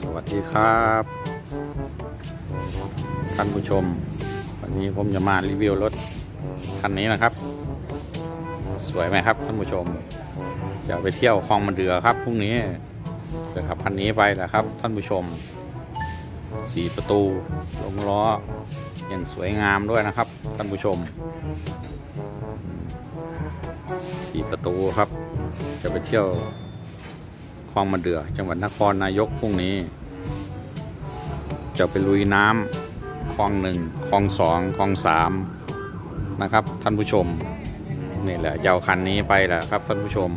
สวัสดีครับ ท่านผู้ชม วันนี้ผมจะมารีวิวรถคันนี้นะครับ สวยไหมครับท่านผู้ชม จะไปเที่ยวคลองมะเดือครับพรุ่งนี้จะขับคันนี้ไปแหละครับ ท่านผู้ชมสีประตูลงล้ออย่างสวยงามด้วยนะครับ ท่านผู้ชมสีประตูครับ จะไปเที่ยว คลองมะเดือจังหวัดนครนายกพรุ่งนี้ จะไปลุยน้ำคลองหนึ่งคลองสองคลองสามนะครับ ท่านผู้ชมนี่แหละจะเอาคันนี้ไปแหละครับท่านผู้ชม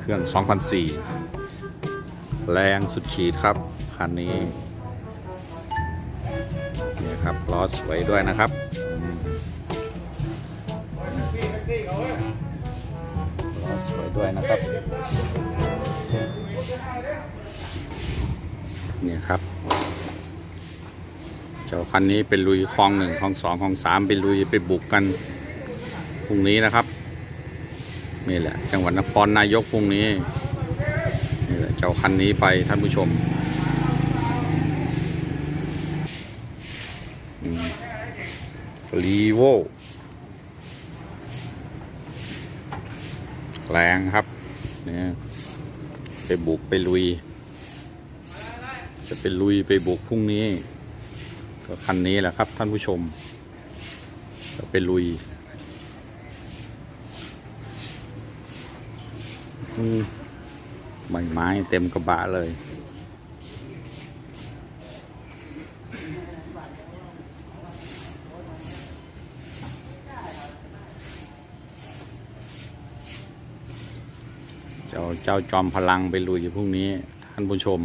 เครื่อง 2004 แรงสุดขีดครับ คันนี้นี่ครับล้อสวยด้วยนะครับล้อสวยด้วยนะครับ เนี่ยครับ เจ้าคันนี้เป็นลุยคลองหนึ่งคลองสองคลองสามเป็นลุยไปบุกกันพรุ่งนี้นะครับนี่แหละ จังหวัดนครนายกพรุ่งนี้นี่แหละเจ้าคันนี้ไปท่านผู้ชมรีโวแรงครับเนี่ย ไปบุกไปลุย จะไปลุยไปบุกพรุ่งนี้ ก็คันนี้แหละครับท่านผู้ชมจะไปลุยใบไม้เต็มกระบะเลย เจ้าเจ้าจอมพลังไปลุยพรุ่งนี้ท่านผู้ชม